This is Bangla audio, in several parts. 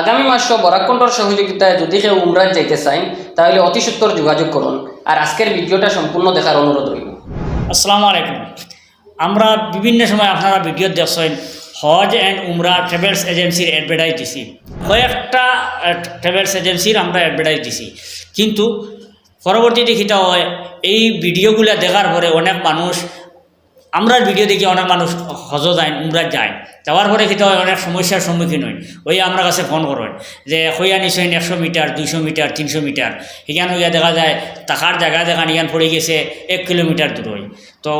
আগামী মাসে বরাকণ্ঠর সহযোগিতায় যদি কেউ উমরাজ যাইতে চান তাহলে অতি সত্তর যোগাযোগ করুন আর আজকের ভিডিওটা সম্পূর্ণ দেখার অনুরোধ রইল আসসালামু আলাইকুম। আমরা বিভিন্ন সময় আপনারা ভিডিও দেখছেন, হজ অ্যান্ড উমরা ট্রাভেলস এজেন্সির অ্যাডভার্টাইজ দিছি। কয়েকটা ট্রাভেলস এজেন্সির আমরা অ্যাডভার্টাইজ দিছি। কিন্তু পরবর্তীতে খিতা হয়, এই ভিডিওগুলো দেখার পরে অনেক মানুষ আমরা ভিডিও দেখি অনেক মানুষ হজ যায় উমরাত যায়। যাওয়ার পরে কিন্তু অনেক সমস্যার সম্মুখীন হয়। ওই আমরা কাছে ফোন করেন যে, হইয়া নিশ্চয়ই একশো মিটার, দুইশো মিটার, তিনশো মিটার। এখানে হইয়া দেখা যায়, টাকার জায়গা দেখান এখান পড়ে গেছে এক কিলোমিটার দূর তো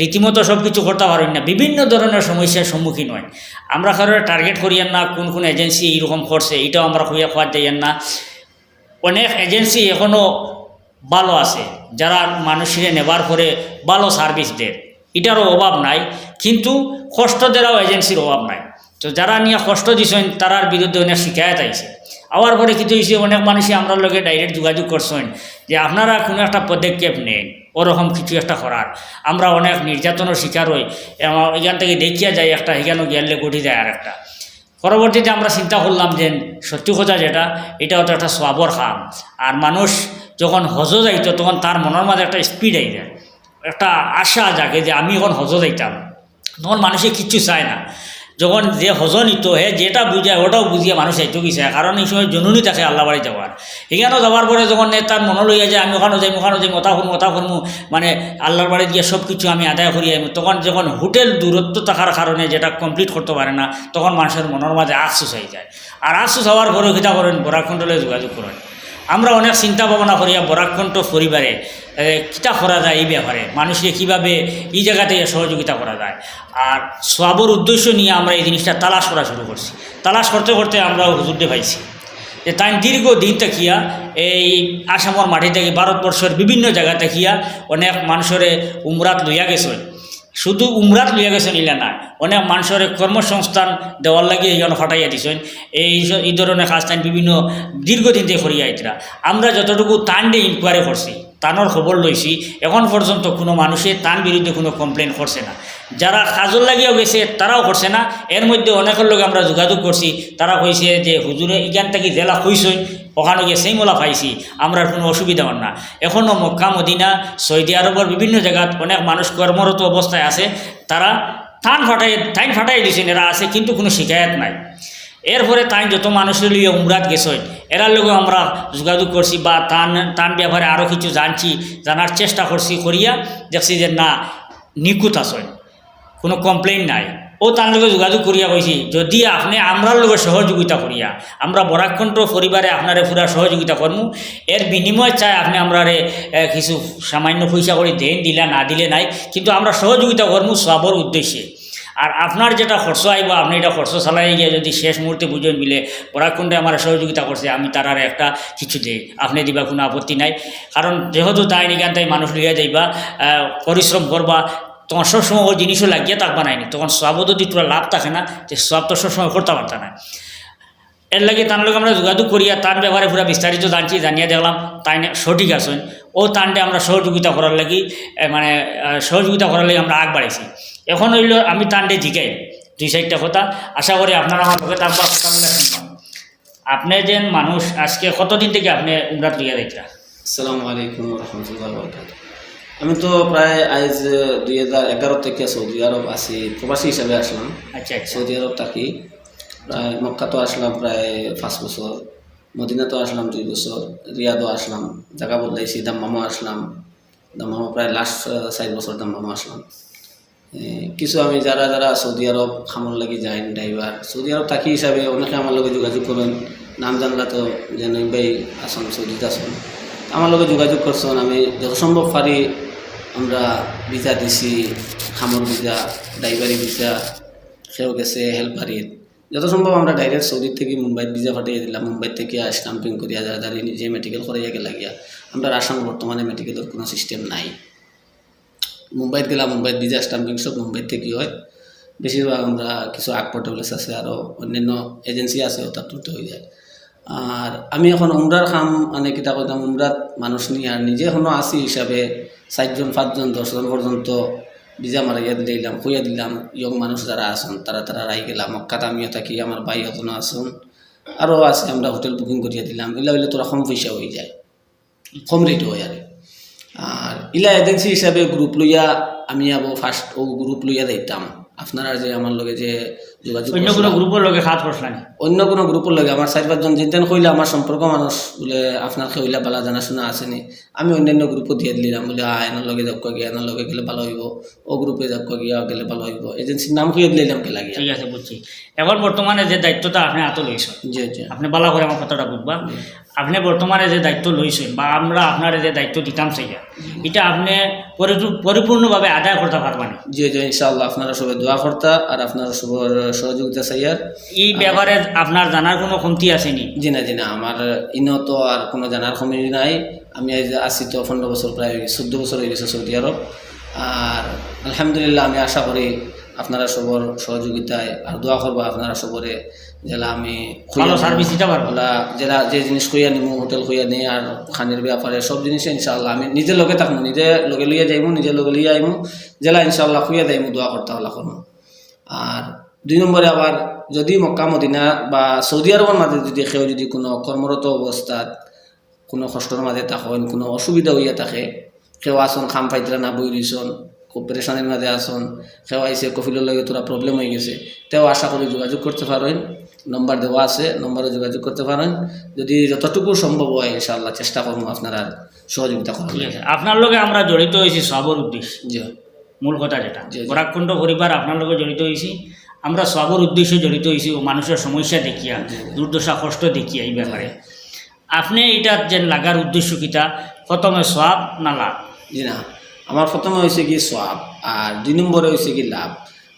রীতিমতো সব কিছু করতে পারেন না। বিভিন্ন ধরনের সমস্যার সম্মুখীন হয়। আমরা কারোর টার্গেট করিয়েন না, কোন কোন এজেন্সি এইরকম করছে, এটাও আমরা হইয়া খোয়ার যাইয়েন না। অনেক এজেন্সি এখনও ভালো আছে, যারা মানুষের নেবার পরে ভালো সার্ভিস দেয়। এটারও অভাব নাই, কিন্তু কষ্ট দেওয়াও এজেন্সির অভাব নাই। তো যারা নিয়ে কষ্ট দিছেন, তারার বিরুদ্ধে অনেক শিকায়ত আইছে। আবার পরে কিছু হয়েছে অনেক মানুষই আমরা লগে ডাইরেক্ট যোগাযোগ করছেন, যে আপনারা কোনো একটা পদক্ষেপ নেন, ওরকম কিছু একটা করার। আমরা অনেক নির্যাতনের শিকার হই এখান থেকে দেখিয়া যাই একটা, এখানেও গেলে গঠি যায় আর একটা পরবর্তীতে আমরা চিন্তা করলাম যে সত্যি কথা যেটা এটাও তো একটা সবর খাম আর মানুষ যখন হজ যাইতো, তখন তার মনের মাঝে একটা স্পিড আই যায়। একটা আশা জাগে যে আমি এখন হজ যাইতাম তখন মানুষে কিচ্ছু চায় না। যখন যে হজ নিত, হে যেটা বুঝায় ওটাও বুঝিয়ে মানুষ এইটু কি চায়। কারণ এই সময় জনুনি থাকে আল্লাহ বাড়ি যাওয়ার এখানেও যাওয়ার পরে যখন তার মনে লইয়া যায় আমি ওখানে যাই ওখানে যাই মতা করমু মতা করমু মানে আল্লাহর বাড়ি গিয়ে সব কিছু আমি আদায় করি আমি তখন যখন হোটেল দূরত্ব থাকার কারণে যেটা কমপ্লিট করতে পারে না, তখন মানুষের মনের মাঝে আফসোস হয়ে যায়। আর আফসোস হওয়ার পরেও কিতা করেন বরাকণ্ঠলে যোগাযোগ করেন। আমরা অনেক চিন্তা ভাবনা করিয়া বরাকণ্ঠ পরিবারে কিতা করা যায় এই ব্যাপারে? মানুষকে কীভাবে এই জায়গাতে সহযোগিতা করা যায়? আর সবর উদ্দেশ্য নিয়ে আমরা এই জিনিসটা তালাশ করা শুরু করছি। তালাশ করতে করতে আমরা হুজুরতে পাইছি। যে তাই দীর্ঘ দিন থাকিয়া, এই আসামর মাটি থেকে ভারতবর্ষের বিভিন্ন জায়গা থাকিয়া অনেক মানুষের উমরাত লইয়া গেছে। শুধু উমরাত লইয়া গেছেন ইলা না। অনেক মানুষের কর্মসংস্থান দেওয়ার লাগে এই ফাটাইয়া দিছেন। এই এই ধরনের কাজ তাই বিভিন্ন দীর্ঘদিন থেকে করিয়া আইতরা। আমরা যতটুকু তান দিয়ে ইনকোয়ারি করছি তানোর খবর লইছি এখন পর্যন্ত কোনো মানুষে তান বিরুদ্ধে কোনো কমপ্লেন করছে না। যারা কাজল লাগিয়েও গেছে, তারাও করছে না। এর মধ্যে অনেকের লোক আমরা যোগাযোগ করছি। তারা কইছে যে, হুজুরে এখান থেকে জেলা খুঁজছই ওখানে গিয়ে সেই মোলা পাইছি আমরা কোনো অসুবিধা হন না। এখনও মক্কা, মদিনা, সৌদি আরবের বিভিন্ন জায়গাত অনেক মানুষ কর্মরত অবস্থায় আছে, তারা টান ফাটাই, টাইম ফাটাই দিয়েছেন এরা আছে কিন্তু কোনো শিকায়ত নাই। এরপরে তাই যত মানুষের লিয়ে উমরাত গেছেন এরার লোক আমরা যোগাযোগ করছি বা তান তান ব্যাপারে আরও কিছু জানছি, জানার চেষ্টা করছি, করিয়া দেখছি যে না, নিখুঁত আসেন কোনো কমপ্লেন নাই। ও তার লগে যোগাযোগ করিয়া কইছি, যদি আপনি আমরার লগে সহযোগিতা করিয়া, আমরা বরাকণ্ঠ পরিবারে আপনারে পুরা সহযোগিতা করমু, এর বিনিময় চাই আপনি আমরারে কিছু সামান্য পয়সা করে দেন, দিলা, না দিলে নাই, কিন্তু আমরা সহযোগিতা করমু সবর উদ্দেশ্যে। আর আপনার যেটা খরচ আইব, আপনি এটা খরচ চালাই গিয়ে যদি শেষ মুহূর্তে বুঝে মিলে পরাকুণ্ডে আমার সহযোগিতা করছে, আমি তার আর একটা কিছু দেই আপনি দিবা কোনো আপত্তি নাই। কারণ যেহেতু তাই নিকান তাই মানুষ লিয়া যাইবা পরিশ্রম করবা তখন সবসময় ওই জিনিসও লাগিয়ে তাক নাইনি তখন সব যদি তোরা লাভ থাকে না যে সব তো সবসময় করতে পারত না। এর লাগে তার লোক আমরা যোগাযোগ করিয়া তার ব্যাপারে পুরো বিস্তারিত জানছি, জানিয়ে দেখলাম তাই সঠিক আছেন ও তানটে আমরা সহযোগিতা করার লাগি মানে সহযোগিতা করার লাগি আমরা আগ বাড়াইছি। এখন হইল আমি তানটে জিগাই, দুই চারটা কথা। আশা করি আপনারা আমার লোকে তারপর আপনি যেন মানুষ, আজকে কতদিন থেকে আপনি উমরাত লিয়া দেখরা আসসালামু আলাইকুম রহমতুল্লাহ আমি তো প্রায় আজ দুই হাজার এগারো থেকে সৌদি আরব আছি প্রবাসী হিসাবে আসলাম। আচ্ছা আচ্ছা। সৌদি আরব থাকি প্রায় মক্কাতো আসলাম প্রায় পাঁচ বছর মদিনাতো আসলাম দুই বছর রিয়াদও আসলাম জায়গা বদলাইছি দাম্মামও আসলাম। দাম্মামও প্রায় লাস্ট চার বছর দাম্মামও আসলাম। কিছু আমি যারা যারা সৌদি আরব খামর লাগি যাই ড্রাইভার সৌদি আরব থাকি হিসাবে অনেকে আমার লগে যোগাযোগ করেন। নাম জানলা তো যে নইম ভাই আসন সৌদিতে আসন। আমার লগে যোগাযোগ করছেন আমি যত সম্ভব পারি আমরা ভিসা দিছি, খামর ভিসা ড্রাইভারি ভিসা সেও গেছে হেল্পারির যত সম্ভব আমরা ডাইরেক্ট সৌদি থেকে মুম্বাইত ভিসা পাঠিয়ে দিলাম। মুম্বাই থেকে স্টাম্পিং করিয়া যারা দাঁড়িয়ে নিজে মেডিকেল করাইয়া গেলা গিয়া, আমরা আসাম বর্তমানে মেডিকেলের কোনো সিস্টেম নাই। মুম্বাইত গেলাম মুম্বাইত ভিসা স্টাম্পিং সব মুম্বাই থেকে হয়। বেশিরভাগ আমরা কিছু আগ পোর্টাবলেস আছে আরও অন্যান্য এজেন্সি আছে তার তুলতে হয়ে যায়। আর আমি এখন উমরার খাম মানে কিতা কইতাম উমরাত মানুষ নিয়ে আর নিজে এখনও আছি হিসাবে চারজন, পাঁচজন, দশজন পর্যন্ত ভিজা মারাইয়া দিলাম কইয়া দিলাম। ইয়ং মানুষ যারা আছেন, তারা তারা রাই গেলাম, মক্কাত আমিও থাকি, আমার ভাই এখনও আছেন। আরও আছে, আমরা হোটেল বুকিং করিয়া দিলাম। এলা হইলে তোরা কম পয়সা হয়ে যায়, কম রেট হয় আর আর ইলা এজেন্সি হিসাবে গ্রুপ লইয়া আমি আবো ফার্স্ট ও গ্রুপ লইয়া দিতাম আপনারা যে আমার লগে যে যোগাযোগ অন্য কোনো। গ্রুপের লগে হাত পড়ছলানি অন্য কোনো গ্রুপের লগে আমার চার পাঁচজন যেতেন কইলে আমার সম্পর্ক মানুষ বলে আপনার কইলা বালা জানাশোনা আসেনি আমি অন্যান্য গ্রুপও দিয়ে দিলাম বলে আ এনার লগে যাক গিয়া এনার লগে গেলে ভালো হইব ও গ্রুপে যাক গিয়া গেলে ভালো হইব এজেন্সির নাম কইয়া দিলাম কে লাগিয়া ঠিক আছে বুঝছি এখন বর্তমানে যে দায়িত্বটা আপনি হাতে লইছেন জি জি। আপনি বালা করে আমার কথাটা বুঝবা আপনি বর্তমানে যে দায়িত্ব লইছেন বা আমরা আপনার যে দায়িত্ব দিতাম চাইয়া এটা আপনি পরিপূ- পরিপূর্ণভাবে আদায় করতে পারবানি জি জি ইনশাআল্লাহ আপনারা সবাই দোয়া কর্তা আর আপনারা সবার সহযোগিতা চাইয়ার। এই ব্যাপারে আপনার জানার কোনো কমতি আসেনি? জি না জি না আমার ইনো তো আর কোনো জানার কমি নাই। আমি আজ আসি তো পনেরো বছর প্রায় চোদ্দ বছর হয়ে গেছে সৌদি আরব। আর আলহামদুলিল্লাহ আমি আশা করি আপনারা সবর সহযোগিতায় আর দোয়া করব আপনারা সবরে জেলা আমি ভালো সার্ভিস দিতে পারব। জেলা যে জিনিস খুঁয়া নিমু হোটেল খুঁয়া নিই আর খানির ব্যাপারে সব জিনিসে ইনশাআল্লাহ আমি নিজে লগে থাকব নিজে লগে লইয়া যাইমু নিজে লগে লইয়া আইমু। জেলা ইনশাআল্লাহ খুঁয়া যাইমু দোয়া করতে হলা করব আর দুই নম্বরে আবার যদি মক্কা মদিনা বা সৌদি আরবের মাঝে যদি কেউ যদি কোনো কর্মরত অবস্থাত কোনো কষ্টর মাঝে থাকেন কোনো অসুবিধা হইয়া থাকে কেউ আসন খাম পাইতরা না বই রইছন খুব পেরেশানির মাঝে আসন কেউ আইসে কফিলের লগে তোরা প্রবলেম হয়ে গেছে তেও আশা করি যোগাযোগ করতে পারেন নম্বর দেওয়া আছে নম্বরে যোগাযোগ করতে পারেন যদি যতটুকু সম্ভব হয় ইনশাআল্লাহ চেষ্টা করব আপনারা সহযোগিতা করার। আপনার লগে আমরা জড়িত হয়েছি সবর উদ্দেশ্য। জি। মূল কথা যেটা। বরাককুণ্ড পরিবার আপনার লগে জড়িত হয়েছি আমরা সবর উদ্দেশ্যে জড়িত হয়েছি ও মানুষের সমস্যা দেখিয়া দুর্দশা কষ্ট দেখিয়া এই ব্যাপারে। আপনি এটা যে লাগার উদ্দেশ্য কিটা প্রথমে সব না লাভ? জি না। আমার প্রথমে হয়েছে কি সোয়াব আর দুই নম্বরে হয়েছে কি লাভ?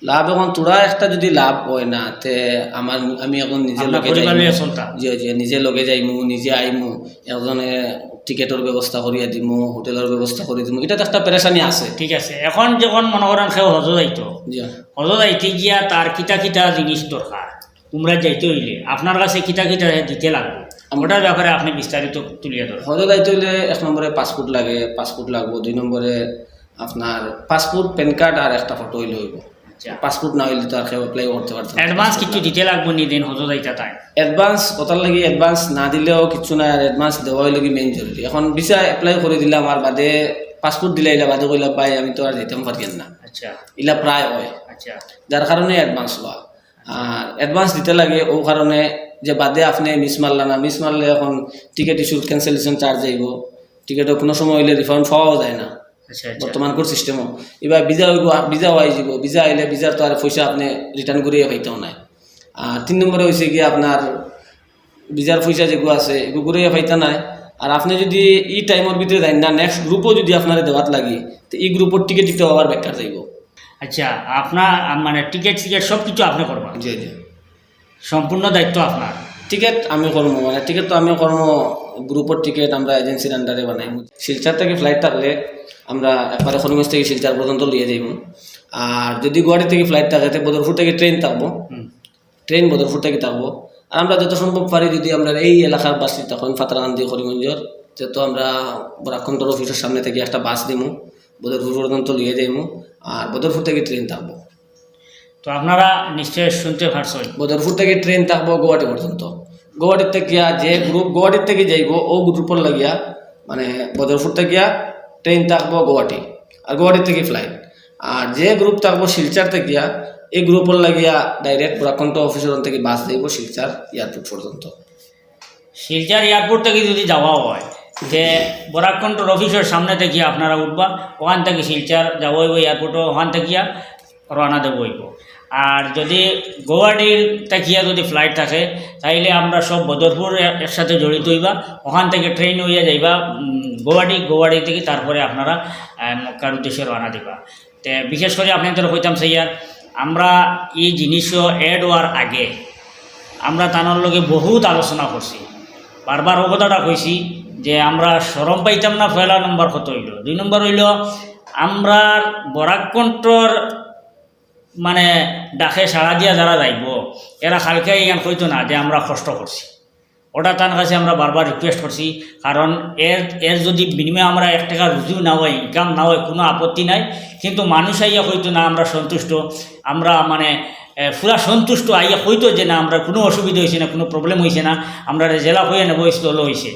লাভ এখন তোরা একটা যদি লাভ হয় না তে আমার আমি এখন নিজে লগে চলতা জি জি নিজে লগে যাইমু নিজে আইমু একজনে টিকেটের ব্যবস্থা করিয়া দিমু হোটেলের ব্যবস্থা করে দিমু এটা তো একটা পেরেশানি আছে। ঠিক আছে এখন যখন মনে করেন সেও হজ যাইতো হজ যাইতে গিয়া তার কিতা কিতা জিনিস দরকার তোমরা যাইতে হইলে আপনার কাছে কিতা কিতা দিতে লাগবে ওটার ব্যাপারে আপনি বিস্তারিত তুলিয়া ধরো হজে যাইতে হইলে এক নম্বরে পাসপোর্ট লাগে পাসপোর্ট লাগবো দুই নম্বরে আপনার পাসপোর্ট প্যান কার্ড আর একটা ফটো হইলে হইব পাসপোর্ট না হইলে তো আর কেউ অ্যাপ্লাই করতে পারতো না। অ্যাডভান্স কিছু দিতে লাগবে নি দিন হজ যাইতা তাই। অ্যাডভান্স কথার লাগি অ্যাডভান্স না দিলেও কিছু নাই আর অ্যাডভান্স দেওয়াই লাগি মেইন জরুরি। এখন ভিসা এপ্লাই করে দিলাম আর বাদে পাসপোর্ট দিলে ইলা বাদে কইলা পাই আমি তো আর যেতাম পারিয়ান না। আচ্ছা। ইলা প্রায় হয়। আচ্ছা। যার কারণে অ্যাডভান্স লওয়া। আর অ্যাডভান্স দিতে লাগে ও কারণে যে বাদে আপনি মিস মারলা না মিস মারলে এখন টিকিট ইস্যু ক্যান্সেলেশন চার্জ আইব টিকিটও কোনো সময় হইলে রিফান্ড পাওয়াও যায় না। আচ্ছা আচ্ছা বর্তমান কোর সিস্টেমও এবার ভিজা হইব ভিজাও আই যাব ভিজা আইলে ভিজার তো আর পয়সা আপনি রিটার্ন করিয়ে পাইতেও নাই। আর তিন নম্বরে হয়েছে কি আপনার ভিজার পয়সা যেগুলো আছে এগুলো করিয়ে পাইতে নাই। আর আপনি যদি ই টাইমের ভিতরে দেন না নেক্সট গ্রুপও যদি আপনার দেওয়াত লাগে তো এই গ্রুপের টিকিট দিতে আবার বেকার যাইব। আচ্ছা আপনার মানে টিকিট টিকিট সব কিছু আপনি করবেন জি জি। সম্পূর্ণ দায়িত্ব আপনার? টিকিট আমি করব মানে টিকিট তো আমি করব গ্রুপের টিকিট আমরা এজেন্সির আন্ডারে বানাই। শিলচার থেকে ফ্লাইট থাকলে আমরা একবারে খনিগঞ্জ থেকে শিলচার পর্যন্ত লিয়ে যাইব। আর যদি গুয়াহাটি থেকে ফ্লাইট থাকে তো বদরপুর থেকে ট্রেন থাকব। ট্রেন বদরপুর থেকে থাকব। আর আমরা যত সম্ভব পারি যদি আমরা এই এলাকার বাসী তখন ফাতরাকান্দি করিমগঞ্জর তো আমরা বরাকন্তর অফিসের সামনে থেকে একটা বাস দিমু বদরপুর পর্যন্ত লিয়ে যাইমু আর বদরপুর থেকে ট্রেন থাকব। তো আপনারা নিশ্চয়ই শুনতে পারছেন। বদরপুর থেকে ট্রেন থাকব গুয়াহাটি পর্যন্ত। গুয়াহাটির থেকে যে গ্রুপ গুয়াহাটির থেকে যাইব, ও গ্রুপের লাগিয়া মানে বদরপুর থেকে গিয়া ট্রেন থাকব গুয়াহাটি আর গুয়াহাটি থেকে ফ্লাইট আর যে গ্রুপ থাকব শিলচার থেকে এই গ্রুপের লাগিয়া ডাইরেক্ট বরাকন্ত অফিসের থেকে বাস যাইব শিলচার এয়ারপোর্ট পর্যন্ত। শিলচার এয়ারপোর্ট থেকে যদি যাওয়া হয়, যে বরাকণ্ঠর অফিসের সামনে থেকে আপনারা উঠবা, ওখান থেকে শিলচার যাব এয়ারপোর্টও ওখান থেকে রওনা দেব আর যদি গুয়াহাটির থাকিয়া যদি ফ্লাইট থাকে তাইলে আমরা সব বদরপুর একসাথে জড়িত হইবা। ওখান থেকে ট্রেন হইয়া যাইবা উম, গুয়াহাটি গুয়াহাটি থেকে তারপরে আপনারা মক্কার উদ্দেশ্যে রওনা দিবা। তে বিশেষ করে আপনাদের কইতাম সাইয়ার আমরা এই জিনিসও এড হওয়ার আগে আমরা তানোর লগে বহুত আলোচনা করছি। বারবার ও কথাটা কইছি যে আমরা সরম পাইতাম না পয়লা নম্বর কত হইল? দুই নম্বর হইল আমরা বরাকণ্ঠর মানে ডাকে সাড়া দিয়া যারা যাইব, এরা খালকে ইয়ান কইতো না যে আমরা কষ্ট করছি। ওটা তার কাছে আমরা বারবার রিকোয়েস্ট করছি, কারণ এর এর যদি বিনিময়ে আমরা এক টাকা রুজু না হয়, ইনকাম না হয়, কোনো আপত্তি নাই, কিন্তু মানুষ আইয়া হয়তো না আমরা সন্তুষ্ট, আমরা মানে পুরা সন্তুষ্ট আইয়া হয়তো যে না আমরা কোনো অসুবিধা হয়েছে না, কোনো প্রবলেম হয়েছে না, আমরা জেলা হয়ে নেব স্থল হয়েছে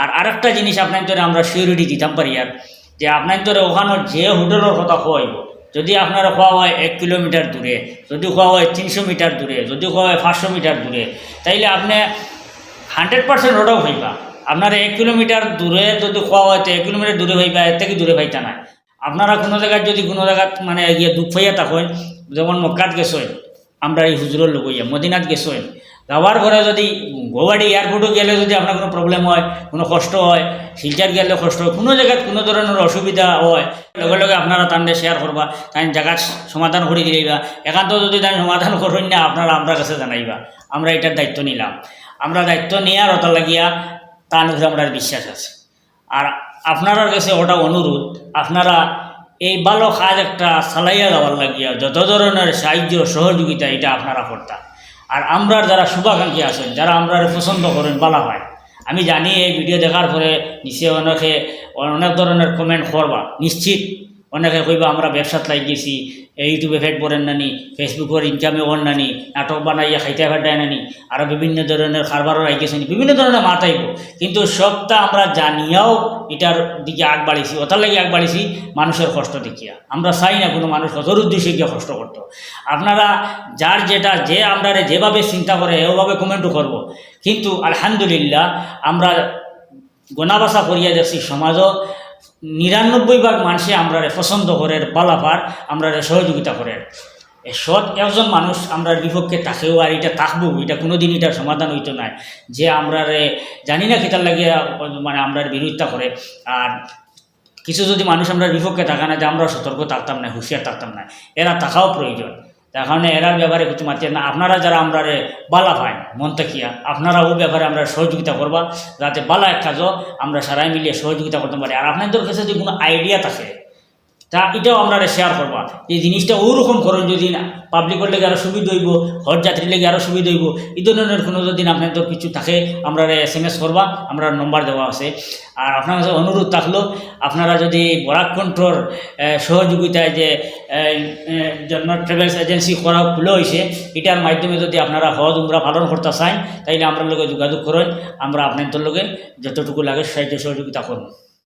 আর আরেকটা জিনিস আপনার আমরা সিউরিটি দিতাম পারি আর, যে আপনার তোরে ওখানে যে হোটেলের কথা খোয়াইব যদি আপনারা খোয়া হয় এক কিলোমিটার দূরে, যদি খোয়া হয় তিনশো মিটার দূরে, যদি খোয়া হয় পাঁচশো মিটার দূরে, তাইলে আপনি হান্ড্রেড পার্সেন্ট রোডও হইবা। আপনার এক কিলোমিটার দূরে যদি খোয়া হয়, তো এক কিলোমিটার দূরে হইবা, এর থেকে দূরে পাইতা না আপনারা কোনো জায়গায় যদি কোনো জায়গায় মানে গিয়ে দুঃখ পাইয়া থাকেন, যেমন মক্কাত গেছেন আমরা এই হুজুরের লোক হইয়া, মদিনাত গেছেন যাওয়ার পরে যদি গৌহাটি এয়ারপোর্টে গেলে যদি আপনার কোনো প্রবলেম হয়, কোনো কষ্ট হয়, শিলচার গেলে কষ্ট হয়, কোনো জায়গায় কোনো ধরনের অসুবিধা হয়, লগে লগে আপনারা তাহলে শেয়ার করবা তাই জায়গার সমাধান করে দিলেইবা একান্ত যদি তাই সমাধান করেন না, আপনারা আমরা কাছে জানাইবা, আমরা এটার দায়িত্ব নিলাম। আমরা দায়িত্ব নেওয়ার ওটা লাগিয়া তার উপরে আমরা বিশ্বাস আছে। আর আপনার কাছে ওটা অনুরোধ, আপনারা এই ভালো কাজ একটা চালাইয়া দেওয়ার লাগিয়া যত ধরনের সাহায্য সহযোগিতা এটা আপনারা করতাম আর আমরার যারা শুভাকাঙ্ক্ষী আছেন, যারা আমরা পছন্দ করেন, বলা হয়। আমি জানি এই ভিডিও দেখার পরে নিশ্চয় অনেকে অনেক ধরনের কমেন্ট করবা। নিশ্চিত অনেকে কইবা, আমরা ব্যবসাত লাগিয়েছি ইউটিউবে ফেট পড়েন নানি, ফেসবুকের ইনকামে ওর নানি, নাটক বানাইয়া খাইতে ফাটায় নানি আরও বিভিন্ন ধরনের খারবারও আইগেছে বিভিন্ন ধরনের মাত আইব। কিন্তু সবটা আমরা জানিয়াও এটার দিকে আগ বাড়িছি, ওটার লাগে আগ বাড়িছি মানুষের কষ্ট দেখিয়া। আমরা চাই না কোনো মানুষ কতর উদ্দেশ্যে গিয়ে কষ্ট করতো। আপনারা যার যেটা, যে আমরা যেভাবে চিন্তা করে ওভাবে কমেন্টও করব। কিন্তু আলহামদুলিল্লাহ, আমরা গোনাবাসা করিয়া যাচ্ছি সমাজও নিরানব্বই ভাগ মানুষে আমরা পছন্দ করে, বালাপার আমরা সহযোগিতা করে। সৎ একজন মানুষ আমরা বিপক্ষে তাকেও আর এটা থাকব এটা কোনোদিন এটার সমাধান হইতো নাই। যে আমরা জানি না কিতার লাগিয়া মানে আমরা বিরোধিতা করে। আর কিছু যদি মানুষ আমরা বিপক্ষে থাকা না, যে আমরা সতর্ক থাকতাম না, হুঁশিয়ার থাকতাম না, এরা থাকাও প্রয়োজন। তার কারণে এরা ব্যাপারে কিছু মাত্র না। আপনারা যারা আমরা বালা পায় মন তাকিয়া আপনারা ও ব্যাপারে আমরা সহযোগিতা করবা। যাতে বালা এক কাজও আমরা সারাই মিলিয়ে সহযোগিতা করতে পারি। আর আপনাদের কাছে যদি কোনো আইডিয়া থাকে তা এটাও আমরা শেয়ার করবা। এই জিনিসটা ওরকম করেন যদি পাবলিকের লেগে আরও সুবিধা হইব? হজ যাত্রীর লেগে আরও সুবিধা হইব? এই ধরনের কোনো যদি আপনাদের কিছু থাকে, আমরা এস এম এস করবা, আমরা নম্বর দেওয়া আছে। আর আপনার কাছে অনুরোধ থাকল, আপনারা যদি বরাক কন্ট্রোর সহযোগিতায় যে জন্য ট্রাভেলস এজেন্সি করা খুলে হয়েছে এটার মাধ্যমে যদি আপনারা হজ উমরা পালন করতে চান, তাইলে আমরা লোকে যোগাযোগ করেন, আমরা আপনাদের লোকে যতটুকু লাগে সাহায্য সহযোগিতা করুন